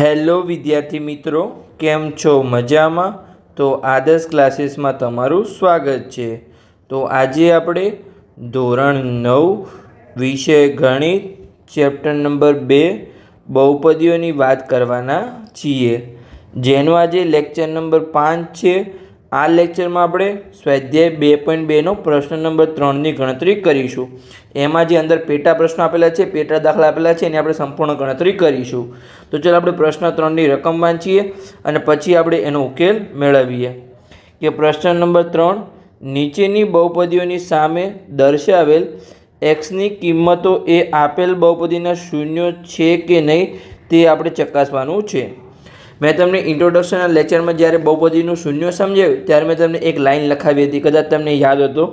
Hello વિદ્યાર્થી મિત્રો, કેમ છો? મજામાં? તો આદર્શ ક્લાસીસમાં તમારું સ્વાગત છે. તો આજે આપણે ધોરણ નવ, વિષય ગણિત, ચેપ્ટર નંબર બે, બહુપદીઓની વાત કરવાના છીએ. જેનો આજે લેક્ચર નંબર પાંચ છે આ લેક્ચરમાં આપણે સ્વાધ્યાય બે પોઈન્ટ બેનો પ્રશ્ન નંબર ત્રણની ગણતરી કરીશું. એમાં જે અંદર પેટા પ્રશ્નો આપેલા છે, પેટા દાખલા આપેલા છે, એની આપણે સંપૂર્ણ ગણતરી કરીશું. તો ચાલો આપણે પ્રશ્ન ત્રણની રકમ વાંચીએ અને પછી આપણે એનો ઉકેલ મેળવીએ. કે પ્રશ્ન નંબર ત્રણ, નીચેની બહુપદીઓની સામે દર્શાવેલ એક્સની કિંમતો એ આપેલ બહુપદીના શૂન્યો છે કે નહીં તે આપણે ચકાસવાનું છે. મેં તમને ઇન્ટ્રોડક્શનના લેક્ચરમાં જ્યારે બહુપદીનું શૂન્ય સમજાવ્યું ત્યારે મેં તમને એક લાઈન લખાવી હતી, કદાચ તમને યાદ હતો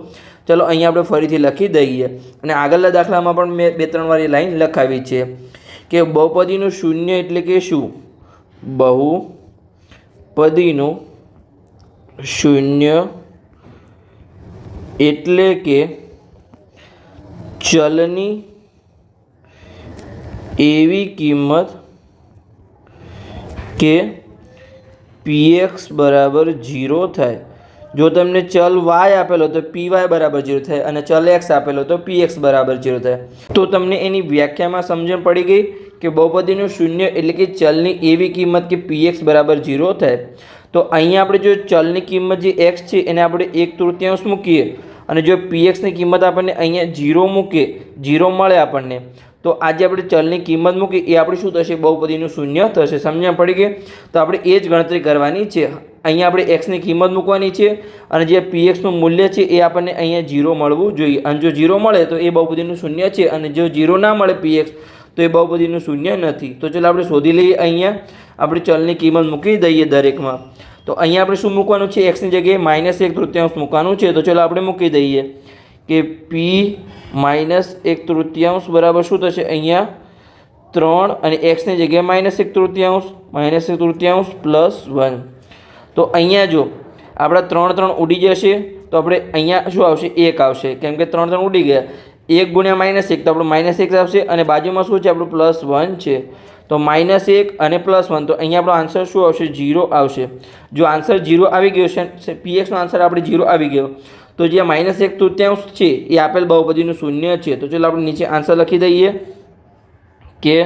ચલો, અહીંયા આપણે ફરીથી લખી દઈએ. અને આગળના દાખલામાં પણ મેં બે ત્રણ વાર એ લાઈન લખાવી છે કે બહુપદીનું શૂન્ય એટલે કે શું? બહુપદીનું શૂન્ય એટલે કે ચલની એવી કિંમત કે પીએક્સ બરાબર ઝીરો થાય. જો તમને ચલ વાય આપેલો તો પી વાય બરાબર ઝીરો થાય અને ચલ એક્સ આપેલો તો પી એક્સ બરાબર ઝીરો થાય. તો તમને એની વ્યાખ્યામાં સમજણ પડી ગઈ કે બહુપદીનું શૂન્ય એટલે કે ચલની એવી કિંમત કે પી એક્સ બરાબર ઝીરો થાય. તો અહીંયા આપણે જો ચલની કિંમત જે એક્સ છે એને આપણે એક તૃતીયાંશ મૂકીએ અને જો પી એક્સની કિંમત આપણને અહીંયા ઝીરો મૂકીએ ઝીરો મળે આપણને. તો આજે આપણે ચલની કિંમત મૂકી, એ આપણે શું થશે? બહુપદીનું શૂન્ય થશે. સમજણ પડી ગઈ તો આપણે એ જ ગણતરી કરવાની છે. અહીંયા આપણે એક્સની કિંમત મૂકવાની છે અને જે પીએક્સનું મૂલ્ય છે, એ આપણને અહીંયા જીરો મળવું જોઈએ. અને જો જીરો મળે, તો એ બહુપદીનું શૂન્ય છે. અને જો જીરો ના મળે પીએક્સ તો એ બહુપદીનું શૂન્ય નથી. તો ચાલો આપણે શોધી લઈએ અહીંયા. આપણે ચલની કિંમત મૂકી દઈએ દરેકમાં. તો અહીંયા આપણે શું મૂકવાનું છે? એક્સની જગ્યાએ માઇનસ એક તૃતીયાંશ મૂકવાનું છે. તો ચાલો આપણે મૂકી દઈએ. કે પી માઇનસ એક તૃતીયાંશ બરાબર શું થશે? અહીંયા ત્રણ અને એક્સની જગ્યાએ માઇનસ એક તૃતીયાંશ માઇનસ એક તૃતીયાંશ પ્લસ વન. તો અહીંયા જો આપણા ત્રણ ત્રણ ઉડી જશે, તો આપણે અહીંયા શું આવશે? એક આવશે. કેમ કે ત્રણ ત્રણ ઉડી ગયા. એક ગુણ્યા માઇનસ એક, તો આપણું માઇનસ એક આવશે અને બાજુમાં શું છે? આપણું પ્લસ વન છે. તો માઇનસ એક અને પ્લસ વન. તો અહીંયા આપણો આન્સર શું આવશે? જીરો આવશે. જો આન્સર જીરો આવી ગયો છે પીએક્સનો આન્સર આપણે જીરો આવી ગયો. તો જે માઇનસ એક તૃત્યાંશ છે, એ આપેલ બહુપદીનું શૂન્ય છે. તો ચાલો આપણે નીચે આન્સર લખી દઈએ કે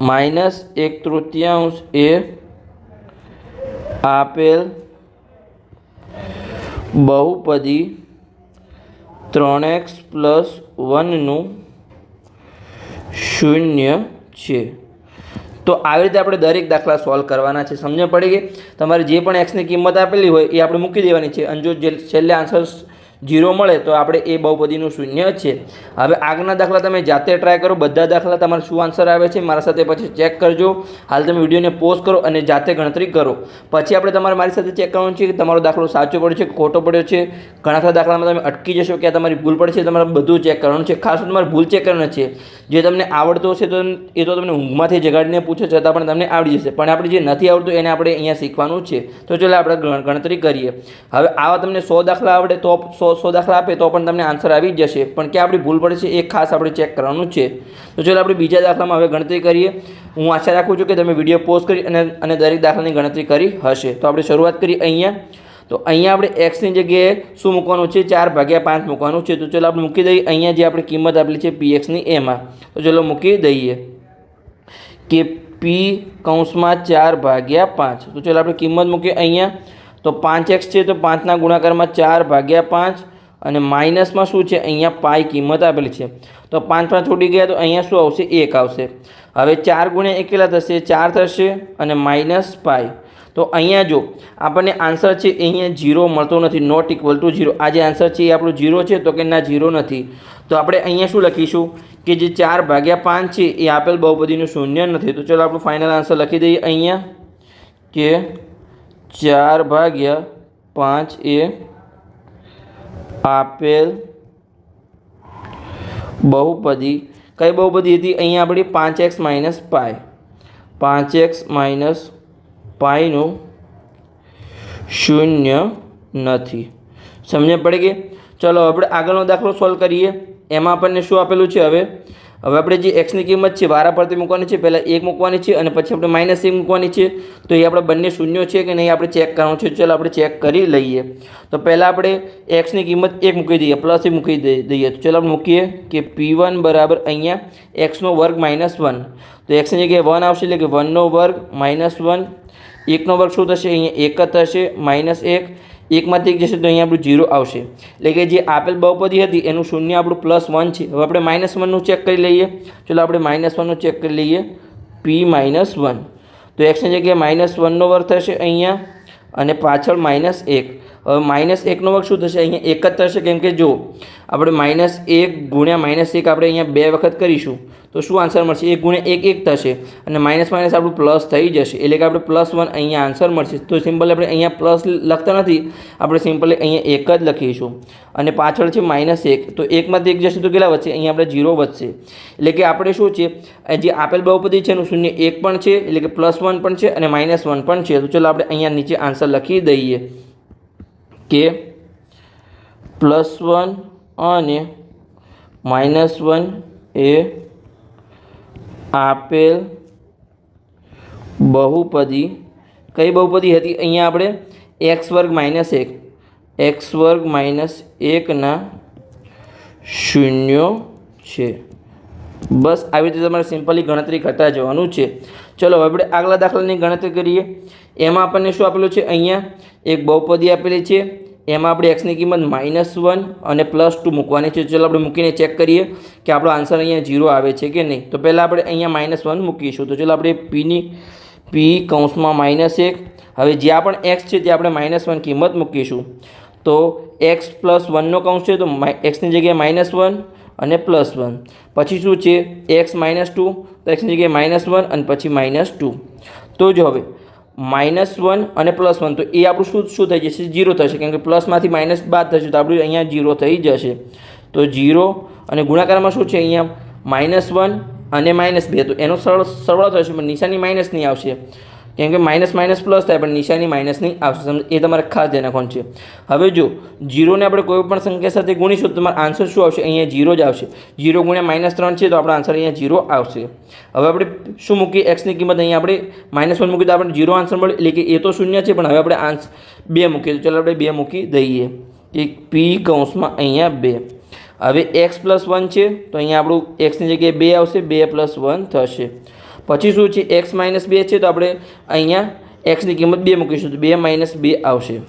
માઇનસ એક તૃતીયાંશ એ આપેલ બહુપદી ત્રણ એક્સ પ્લસ વનનું શૂન્ય છે. તો આવી રીતે આપણે દરેક દાખલા સોલ્વ કરવાના છે. સમજ પડી ગઈ? તમારે જે પણ એક્સની કિંમત આપેલી હોય એ આપણે મૂકી દેવાની છે. અને જો જે છેલ્લે આન્સર જીરો મળે તો આપણે એ બહુપદીનું શૂન્ય છે. હવે આગળના દાખલા તમે જાતે ટ્રાય કરો. બધા દાખલા તમારે શું આન્સર આવે છે મારા સાથે પછી ચેક કરજો. હાલ તમે વિડીયોને પોઝ કરો અને જાતે ગણતરી કરો. પછી આપણે તમારે મારી સાથે ચેક કરવાનું છે કે તમારો દાખલો સાચો પડ્યો છે ખોટો પડ્યો છે. ઘણા ખરા દાખલામાં તમે અટકી જશો કે આ તમારી ભૂલ પડશે તમારે બધું ચેક કરવાનું છે. ખાસ તમારે ભૂલ ચેક કરવાનું છે. જે તમને આવડતો હશે તો એ તો તમને ઊંઘમાંથી જગાડીને પૂછે છતાં પણ તમને આવડી જશે. પણ આપણે જે નથી આવડતું એને આપણે અહીંયા શીખવાનું છે. તો ચાલો આપણે ગણતરી કરીએ. હવે આવા તમને સો દાખલા આવડે તો સો સો દાખલા આપે તો પણ તમને આન્સર આવી જ જશે. પણ ક્યાં આપણી ભૂલ પડે છે એ ખાસ આપણે ચેક કરવાનું છે. તો ચાલો આપણે બીજા દાખલામાં હવે ગણતરી કરીએ. હું આશા રાખું છું કે તમે વીડિયો પોઝ કરી અને અને દરેક દાખલાની ગણતરી કરી હશે. તો આપણે શરૂઆત કરી અહીંયા. તો અહીંયા આપણે એક્સની જગ્યાએ શું મૂકવાનું છે? ચાર ભાગ્યા પાંચ મૂકવાનું છે. તો ચાલો આપણે મૂકી દઈએ. અહીંયા જે આપણે કિંમત આપેલી છે પીએક્સની એમાં. તો ચાલો મૂકી દઈએ કે પી કૌંસમાં ચાર ભાગ્યા પાંચ. તો ચાલો આપણે કિંમત મૂકીએ અહીંયા. તો પાંચ એક્સ છે તો પાંચના ગુણાકારમાં ચાર ભાગ્યા પાંચ અને માઇનસમાં શું છે? અહીંયા પાય કિંમત આપેલી છે. તો પાંચ પાંચ ઉડી ગયા તો અહીંયા શું આવશે? એક આવશે. હવે ચાર ગુણ્યા એક કેટલા થશે? ચાર થશે અને માઇનસ પાય તો અહીંયા જો આપણને આન્સર છે અહીંયા જીરો મળતો નથી. નોટ ઇક્વલ ટુ જીરો આ જે આન્સર છે એ આપણો જીરો છે તો કે ના જીરો નથી. તો આપણે અહીંયા શું લખીશું? કે જે ચાર ભાગ્યા પાંચ છે એ આપેલ બહુપદીનું શૂન્ય નથી. તો ચલો આપણું ફાઇનલ આન્સર લખી દઈએ અહીંયા. કે ચાર ભાગ્યા પાંચ એ આપેલ બહુપદી. કઈ બહુપદી હતી? અહીંયા આપણી પાંચ એક્સ માઇનસ પાય. પાંચ એક્સ માઇનસ પાયનું શૂન્ય નથી. સમજ પડે કે ચલો, આપણે આગળનો દાખલો સોલ્વ કરીએ. એમાં આપણને શું આપેલું છે હવે? હવે આપણે જે એક્સની કિંમત છે, વારા પરથી મૂકવાની છે, પહેલાં એક મૂકવાની છે અને પછી આપણે માઇનસ એક મૂકવાની છે. તો એ આપણે બંને શૂન્યો છે કે નહીં, આપણે ચેક કરવાનું છે. ચાલો આપણે ચેક કરી લઈએ. તો પહેલાં આપણે એક્સની કિંમત એક મૂકી દઈએ પ્લસ એ મૂકી દઈ- દઈએ. તો ચાલો આપણે મૂકીએ કે પી વન બરાબર અહીંયા એક્સનો વર્ગ માઇનસ વન તો એક્સની જગ્યાએ વન આવશે એટલે કે વનનો વર્ગ માઇનસ વન એકનો વર્ગ શું થશે? અહીંયા એક જ થશે માઇનસ એક. એકમાંથી એક જશે તો અહીંયા આપણું જીરો આવશે. એટલે કે જે આપેલ બહુપદી હતી, એનું શૂન્ય આપણું પ્લસ વન છે. હવે આપણે માઇનસ વનનું ચેક કરી લઈએ. ચલો આપણે માઇનસ વનનું ચેક કરી લઈએ. પી માઇનસ વન તો એક્સની જગ્યાએ માઇનસ વનનો વર્ગ થશે અહીંયા અને પાછળ માઇનસ એક. માઇનસ એકનો વર્ગ શું થશે? અહીંયા એક જ થશે કેમ કે જો આપણે માઇનસ એક ગુણ્યા માઇનસ એક આપણે અહીંયા બે વખત કરીશું, તો શું આન્સર મળશે? એક ગુણ્યા એક એક થશે અને માઇનસ માઇનસ આપણું પ્લસ થઈ જશે, એટલે કે આપણે પ્લસ વન અહીંયા આન્સર મળશે. તો સિમ્પલ આપણે અહીંયા પ્લસ લખતા નથી, આપણે સિમ્પલી અહીંયા એક જ લખીશું. અને પાછળ છે માઇનસ એક, તો એકમાંથી એક જશે તો કેટલા વધશે? અહીંયા આપણે ઝીરો વધશે. એટલે કે આપણે શું છે જે આપેલ બહુપદી છે એનું શૂન્ય એક પણ છે, એટલે કે પ્લસ વન પણ છે અને માઇનસ વન પણ છે. તો ચલો આપણે અહીંયા નીચે આન્સર લખી દઈએ. કે પ્લસ વન અને માઇનસ વન એ આપેલ બહુપદી, કઈ બહુપદી હતી? અહીંયા આપણે એક્સ વર્ગ માઇનસ એક, એક્સ વર્ગ માઇનસ એકના શૂન્યો છે. બસ આવી રીતે તમારે સિમ્પલી ગણતરી કરતા જવાનું છે. ચલો, હવે આપણે આગલા દાખલાની ગણતરી કરીએ. એમાં આપણને શું આપેલું છે? અહીંયા એક બહુપદી આપેલી છે. એમાં આપણે એક્સની કિંમત માઇનસ વન અને પ્લસ ટુ મૂકવાની છે. ચલો આપણે મૂકીને ચેક કરીએ કે આપણો આન્સર અહીંયા જીરો આવે છે કે નહીં. તો પહેલાં આપણે અહીંયા માઇનસ વન મૂકીશું. તો ચલો આપણે પીની પી કૌંસમાં માઇનસ એક. હવે જ્યાં પણ એક્સ છે ત્યાં આપણે માઇનસ વન કિંમત મૂકીશું. તો એક્સ પ્લસ વનનો કૌંસ છે તો એક્સની જગ્યાએ માઇનસ વન અને પ્લસ વન. પછી શું છે? એક્સ માઇનસ ટુ, તો એક્સની જગ્યાએ માઇનસ વન અને પછી માઇનસ ટુ. તો જો હવે માઇનસ વન અને પ્લસ વન. તો એ આપણું શું શું થઈ જશે? જીરો થશે. કેમ કે પ્લસમાંથી માઇનસ બાદ થશે, તો આપણું અહીંયા જીરો થઈ જશે. તો જીરો અને ગુણાકારમાં શું છે અહીંયા? માઇનસ વન અને માઇનસ બે. તો એનો સરળ સરવાળો થશે, પણ નિશાની માઇનસ નહીં આવશે. કેમ કે માઇનસ માઇનસ પ્લસ થાય, પણ નિશાની માઇનસની આવશે. સમજ, એ તમારે ખાસ ધ્યાન રાખવાનું છે. હવે જો જીરોને આપણે કોઈ પણ સંખ્યા સાથે ગુણીશું, તો તમારો આન્સર શું આવશે? અહીંયા જીરો જ આવશે. જીરો ગુણ્યા માઇનસ ત્રણ છે, તો આપણો આન્સર અહીંયા જીરો આવશે. હવે આપણે શું મૂકીએ? એક્સની કિંમત અહીંયા આપણે માઇનસ વન મૂકીએ, તો આપણે જીરો આન્સર મળે. એટલે કે એ તો શૂન્ય છે, પણ હવે આપણે આન્સ બે મૂકીએ. તો ચાલો આપણે બે મૂકી દઈએ. એક પી કૌંસમાં અહીંયા બે. હવે એક્સ પ્લસ વન છે, તો અહીંયા આપણું એક્સની જગ્યાએ બે આવશે, બે પ્લસ વન થશે. પછી શું છે? એક્સ માઇનસ બે છે તો આપણે અહીંયા એક્સની કિંમત બે મૂકીશું તો બે માઇનસ બે આવશે.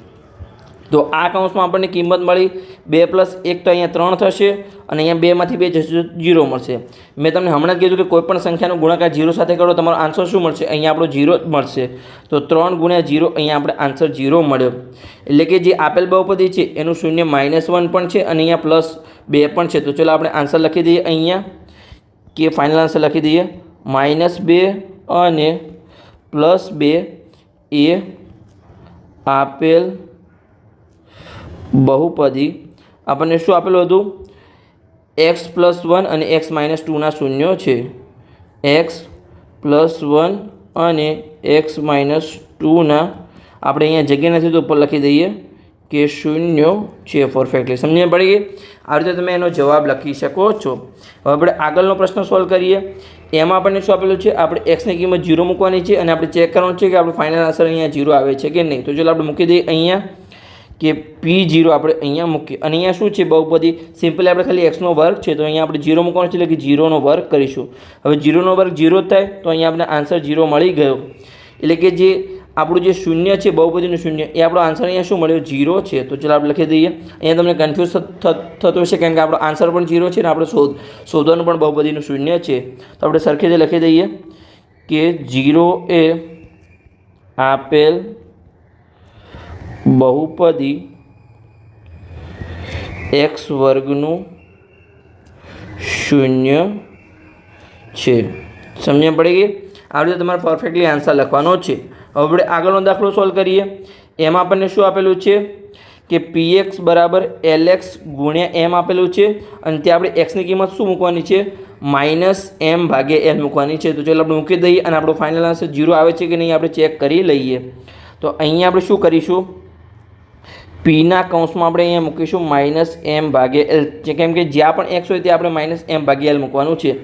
તો આ કૌંસમાં આપણને કિંમત મળી બે પ્લસ એક તો અહીંયા ત્રણ થશે અને અહીંયા બેમાંથી બે જશે જીરો મળશે. મેં તમને હમણાં જ કીધું કે કોઈપણ સંખ્યાનો ગુણાકાર જીરો સાથે કરો તમારો આન્સર શું મળશે? અહીંયા આપણો જીરો મળશે. તો ત્રણ ગુણ્યા જીરો અહીંયા આપણે આન્સર જીરો મળ્યો. એટલે કે જે આપેલ બહુપદી છે એનું શૂન્ય માઇનસ વન પણ છે અને અહીંયા પ્લસ બે પણ છે. તો ચલો આપણે આન્સર લખી દઈએ અહીંયા કે ફાઇનલ આન્સર લખી દઈએ. માઇનસ બે અને પ્લસ બે એ આપેલ બહુપદી. આપણને શું આપેલું હતું? એક્સ પ્લસ વન અને એક્સ માઇનસ ટુના શૂન્યો છે. એક્સ પ્લસ વન અને એક્સ માઇનસ ટુના. આપણે અહીંયા જગ્યા નથી તો ઉપર લખી દઈએ કે શૂન્યો છે પરફેક્ટલી સમજણ પડી ગઈ? આ રીતે તમે એનો જવાબ લખી શકો છો. હવે આપણે આગળનો પ્રશ્ન સોલ્વ કરીએ. એમાં આપણને શું આપેલું છે? આપણે એક્સની કિંમત જીરો મૂકવાની છે અને આપણે ચેક કરવાનું છે કે આપણો ફાઇનલ આન્સર અહીંયા જીરો આવે છે કે નહીં. તો ચાલો આપણે મૂકી દઈએ અહીંયા કે પી જીરો આપણે અહીંયા મૂકીએ. અને અહીંયા શું છે? બહુપદી. સિમ્પલી આપણે ખાલી એક્સનો વર્ગ છે. તો અહીંયા આપણે જીરો મૂકવાનો છે એટલે કે જીરોનો વર્ગ કરીશું. હવે જીરોનો વર્ગ જીરો થાય તો અહીંયા આપણે આન્સર જીરો મળી ગયો. એટલે કે જે આપણું જે શૂન્ય છે, બહુપદીનું શૂન્ય, એ આપણો આન્સર અહીંયા શું મળ્યો? જીરો છે. તો ચાલો આપણે લખી દઈએ. અહીંયા તમને કન્ફ્યુઝ થતું હશે કારણ કે આપણો આન્સર પણ જીરો છે ને આપણે શોધ, શોધવાનું પણ બહુપદીનું શૂન્ય છે. તો આપણે સરખી રીતે લખી દઈએ કે જીરો એ આપેલ બહુપદી એક્સ વર્ગનું શૂન્ય છે. સમજણ પડી ગઈ? આ રીતે તમારે પરફેક્ટલી આન્સર લખવાનો છે. હવે આગળનો દાખલો સોલ્વ કરીએ. એમાં આપણને શું આપેલું છે? કે પી એક્સ બરાબર એલ એક્સ ગુણ્યા એમ આપેલું છે. અને ત્યાં આપણે એક્સની કિંમત શું મૂકવાની છે? માઇનસ એમ ભાગે એલ મૂકવાની છે. તો ચાલો આપણે મૂકી દઈએ અને આપણો ફાઇનલ આન્સર જીરો આવે છે કે નહીં આપણે ચેક કરી લઈએ. તો અહીંયા આપણે શું કરીશું? પીના કૌંસમાં આપણે અહીંયા મૂકીશું માઇનસ એમ ભાગે એલ કેમ કે જ્યાં પણ એક્સ હોય ત્યાં આપણે માઇનસ એમ ભાગે એલ મૂકવાનું છે.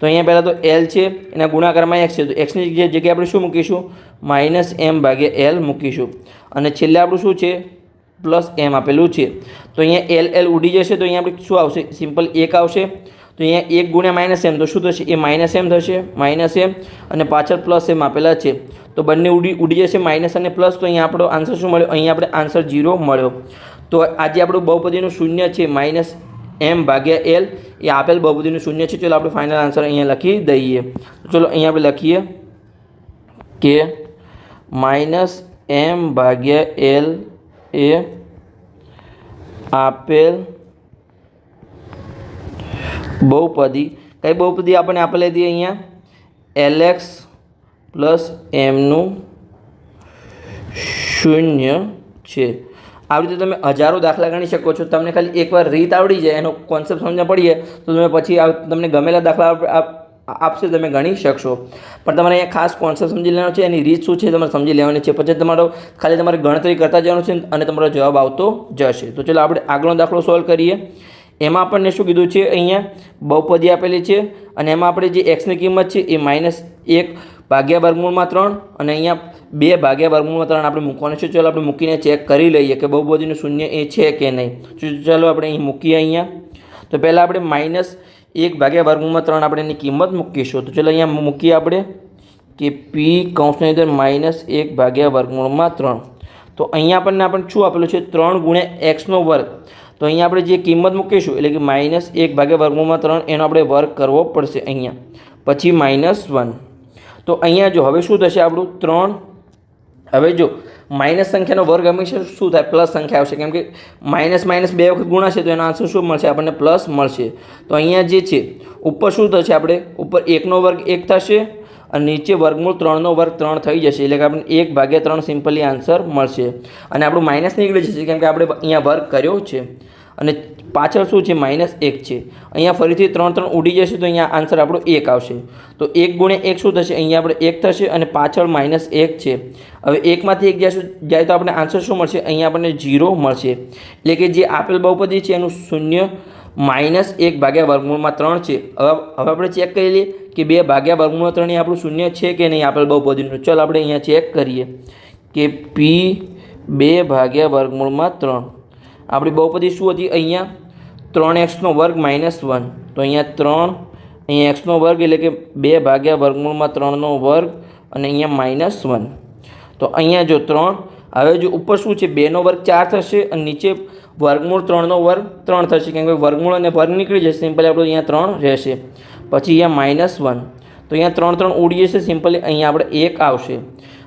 તો અહીંયા પહેલાં તો એલ છે, એના ગુણાકારમાં એક્સ છે. તો એક્સની જગ્યાએ આપણે શું મૂકીશું? માઇનસ એમ ભાગ્યા એલ મૂકીશું. અને છેલ્લે આપણું શું છે? પ્લસ એમ આપેલું છે. તો અહીંયા એલ એલ ઉડી જશે, તો અહીંયા આપણે શું આવશે? સિમ્પલ એક આવશે. તો અહીંયા એક ગુણ્યા માઇનસ એમ તો શું થશે? એ માઇનસ એમ થશે. માઇનસ એમ અને પાછળ પ્લસ એમ આપેલા છે. તો બંને ઉડી ઉડી જશે માઇનસ અને પ્લસ તો અહીંયા આપણો આન્સર શું મળ્યો? અહીંયા આપણે આન્સર ઝીરો મળ્યો. તો આજે આપણું બહુપદીનું શૂન્ય છે માઇનસ એમ ભાગ્યા એલ. એ આપેલ બહુપદીનું શૂન્ય છે. ચલો આપણે ફાઇનલ આન્સર અહીંયા લખી દઈએ. ચલો અહીંયા આપણે લખીએ કે માઇનસ એમ ભાગ્યા એલ એ આપેલ બહુપદી. કઈ બહુપદી આપણને આપેલ હતી અહીંયા? એલ એક્સ પ્લસ એમનું શૂન્ય છે. આવી રીતે તમે હજારો દાખલા ગણી શકો છો. તમને ખાલી એકવાર રીત આવડી જાય, એનો કોન્સેપ્ટ સમજ પડીએ, તો તમે પછી તમને ગમેલા દાખલા આપશે, તમે ગણી શકશો. પણ તમારે અહીંયા ખાસ કોન્સેપ્ટ સમજી લેવાનો છે, એની રીત શું છે તમારે સમજી લેવાની છે. પછી તમારો, ખાલી તમારે ગણતરી કરતા જવાનું છે અને તમારો જવાબ આવતો જશે. તો ચલો આપણે આગળનો દાખલો સોલ્વ કરીએ. એમાં આપણને શું કીધું છે અહીંયા? બહુપદી આપેલી છે અને એમાં આપણે જે એક્સની કિંમત છે એ માઇનસ એક ભાગ્યા વર્ગમૂળમાં ત્રણ અને અહીંયા બે ભાગ્યા વર્ગમૂળમાં ત્રણ આપણે મૂકવાનું છે. ચાલો આપણે મૂકીને ચેક કરી લઈએ કે બહુપદીનું શૂન્ય એ છે કે નહીં. ચાલો આપણે અહીં મૂકીએ અહીંયા. તો પહેલાં આપણે માઇનસ એક ભાગ્યા વર્ગમૂળમાં ત્રણ આપણે એની કિંમત મૂકીશું. તો ચાલો અહીંયા મૂકીએ આપણે કે પી કૌંસની અંદર માઇનસ એક ભાગ્યા વર્ગમૂળમાં ત્રણ. તો અહીંયા આપણને આપણને શું આપેલું છે? ત્રણ ગુણ્યા એક્સનો વર્ગ. તો અહીંયા આપણે જે કિંમત મૂકીશું, એટલે કે માઇનસ એક ભાગ્યા વર્ગમાં ત્રણ, એનો આપણે વર્ગ કરવો પડશે અહીંયા. પછી માઇનસ વન. તો અહીંયા જો, હવે શું થશે આપણું? ત્રણ. હવે જો, માઇનસ સંખ્યાનો વર્ગ હંમેશા શું થાય? પ્લસ સંખ્યા આવશે. કેમ કે માઇનસ માઇનસ બે વખત ગુણાશે તો એનો આન્સર શું મળશે? આપણને પ્લસ મળશે. તો અહીંયા જે છે, ઉપર શું થશે આપણે? ઉપર એકનો વર્ગ એક થશે અને નીચે વર્ગમૂળ ત્રણનો વર્ગ ત્રણ થઈ જશે. એટલે કે આપણને એક ભાગ્યા ત્રણ સિમ્પલી આન્સર મળશે. અને આપણું માઇનસ નીકળી જશે. કેમ કે આપણે અહીંયા વર્ગ કર્યો છે. અને પાછળ શું છે? માઇનસ એક છે. અહીંયા ફરીથી ત્રણ ત્રણ ઉડી જશે તો અહીંયા આન્સર આપણો એક આવશે. તો એક ગુણ્યા એક શું થશે? અહીંયા આપણે એક થશે અને પાછળ માઇનસ એક છે. હવે એકમાંથી એક જાય જાય તો આપણે આન્સર શું મળશે? અહીંયા આપણને જીરો મળશે. એટલે કે જે આપેલ બહુપદી છે એનું શૂન્ય માઇનસ એક ભાગ્યા વર્ગમૂળમાં ત્રણ છે. હવે હવે આપણે ચેક કરી લઈએ કે બે ભાગ્યા વર્ગમૂળમાં ત્રણ એ આપણું શૂન્ય છે કે નહીં આપેલ બહુપદીનું. ચાલો, આપણે અહીંયા ચેક કરીએ કે પી બે ભાગ્યા વર્ગમૂળમાં ત્રણ. આપણી બહુપદી શું હતી? અહીંયા ત્રણ એક્સનો વર્ગ માઇનસ વન તો અહીંયા ત્રણ, અહીંયા એક્સનો વર્ગ એટલે કે બે ભાગ્યા વર્ગમૂળમાં ત્રણનો વર્ગ અને અહીંયા માઇનસ વન તો અહીંયા જો ત્રણ, હવે જો ઉપર શું છે? બેનો વર્ગ ચાર થશે અને નીચે વર્ગમૂળ ત્રણનો વર્ગ ત્રણ થશે. કેમ કે વર્ગમૂળ અને વર્ગ નીકળી જશે. સિમ્પલી આપણું અહીંયા ત્રણ રહેશે. પછી અહીંયા માઇનસ વન તો અહીંયા ત્રણ ત્રણ ઉડી જશે. સિમ્પલી અહીંયા આપણે એક આવશે.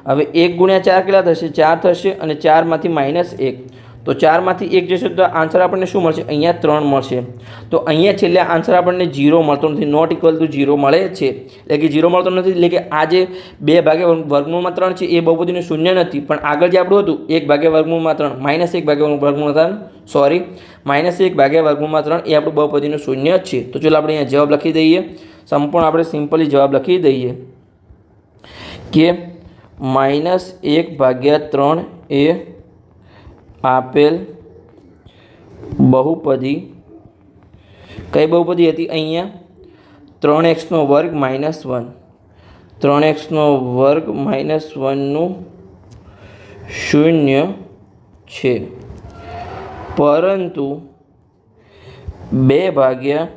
હવે એક ગુણ્યા ચાર કેટલા થશે? ચાર થશે અને ચારમાંથી માઇનસ એક. તો ચારમાંથી એક જશે તો આન્સર આપણને શું મળશે? અહીંયા ત્રણ મળશે. તો અહીંયા છેલ્લે આન્સર આપણને જીરો મળતો નથી. નોટ ઇક્વલ ટુ જીરો મળે છે. એટલે કે જીરો મળતો નથી, એટલે કે આ જે બે ભાગે વર્ગમૂળમાં ત્રણ છે, એ બહુપદીનું શૂન્ય નથી. પણ આગળ જે આપણું હતું, એક ભાગે વર્ગમૂળમાં ત્રણ. માઇનસ એક ભાગે વર્ગમૂળમાં ત્રણ. સોરી માઇનસ એક ભાગે વર્ગમૂળમાં ત્રણ, એ આપણું બહુપદીનું શૂન્ય છે. તો ચાલો આપણે અહીંયા જવાબ લખી દઈએ. સંપૂર્ણ આપણે સિમ્પલી જવાબ લખી દઈએ. કે માઇનસ એક ભાગ્યા ત્રણ એ આપેલ બહુપદી. કઈ બહુપદી હતી અહીંયા? ત્રણ એક્સનો વર્ગ માઇનસ વન. ત્રણ એક્સનો વર્ગ માઇનસ વનનું શૂન્ય છે. પરંતુ બે ભાગ્યા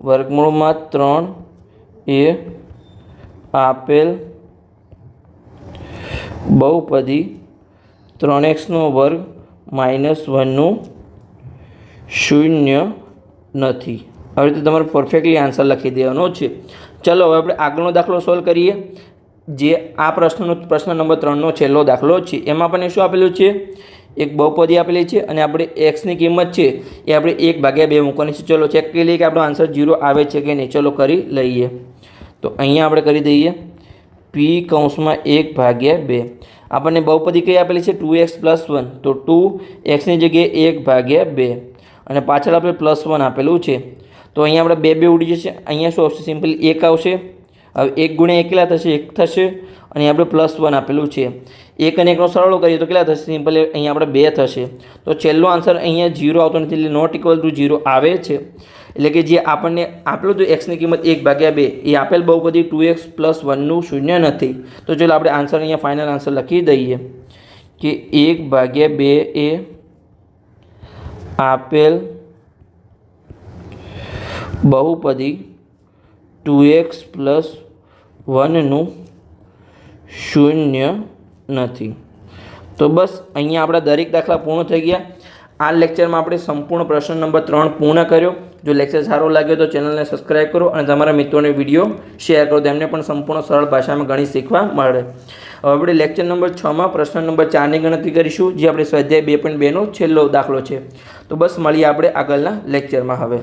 વર્ગમૂળમાં ત્રણ એ આપેલ બહુપદી. ત્રણ એક્સનો વર્ગ માઇનસ વનનું શૂન્ય નથી. હવે રીતે તમારે પરફેક્ટલી આન્સર લખી દેવાનો છે. ચલો, હવે આપણે આગળનો દાખલો સોલ્વ કરીએ. જે આ પ્રશ્નનો, પ્રશ્ન નંબર ત્રણનો છેલ્લો દાખલો છે. એમાં આપણને શું આપેલું છે? એક બહુપદી આપેલી છે અને આપણે એક્સની કિંમત છે એ આપણે એક ભાગ્યા બે મૂકવાની છે. ચલો ચેક કરી લઈએ કે આપણો આન્સર જીરો આવે છે કે નહીં. ચલો, કરી લઈએ. તો અહીંયા આપણે કરી દઈએ. પી કૌંસમાં એક ભાગ્યા બે. આપણને બહુપદી કઈ આપેલી છે? Two X plus one. તો ટુ એક્સની જગ્યાએ એક ભાગ્યા બે. અને પાછળ આપણે પ્લસ વન આપેલું છે. તો અહીંયા આપણે બે બે ઉડી જશે. અહીંયા શું આવશે? સિમ્પલ એક આવશે. હવે એક ગુણ્યા એક કેટલા થશે? એક થશે. અને આપણે પ્લસ વન આપેલું છે. એક અને એકનો સરળો કરીએ તો કેટલા થશે? સિમ્પલ અહીંયા આપણે બે થશે. તો છેલ્લો આન્સર અહીંયા જીરો આવતો નથી, એટલે નોટ ઇક્વલ ટુ જીરો આવે છે. એટલે કે જે આપણને આપેલું હતું એક્સની કિંમત એક ભાગ્યા બે, એ આપેલ બહુપદી ટુ એક્સ પ્લસ વનનું શૂન્ય નથી. તો ચલો આપણે આન્સર અહીંયા ફાઇનલ આન્સર લખી દઈએ કે એક ભાગ્યા બે એ આપેલ બહુપદી ટુ એક્સ પ્લસ વનનું શૂન્ય નથી. તો બસ અહીંયા આપણા દરેક દાખલા પૂર્ણ થઈ ગયા. આ લેક્ચરમાં આપણે સંપૂર્ણ પ્રશ્ન નંબર ત્રણ પૂર્ણ કર્યો. જો લેક્ચર સારો લાગ્યો તો ચેનલને સબસ્ક્રાઈબ કરો અને તમારા મિત્રોને વીડિયો શેર કરો. તેમને પણ સંપૂર્ણ સરળ ભાષામાં ગણિત શીખવા મળે. હવે આપણે લેક્ચર નંબર છમાં પ્રશ્ન નંબર ચારની ગણતરી કરીશું, જે આપણે સ્વાધ્યાય બે પોઈન્ટ બેનો છેલ્લો દાખલો છે. તો બસ મળીએ આપણે આગળના લેક્ચરમાં હવે.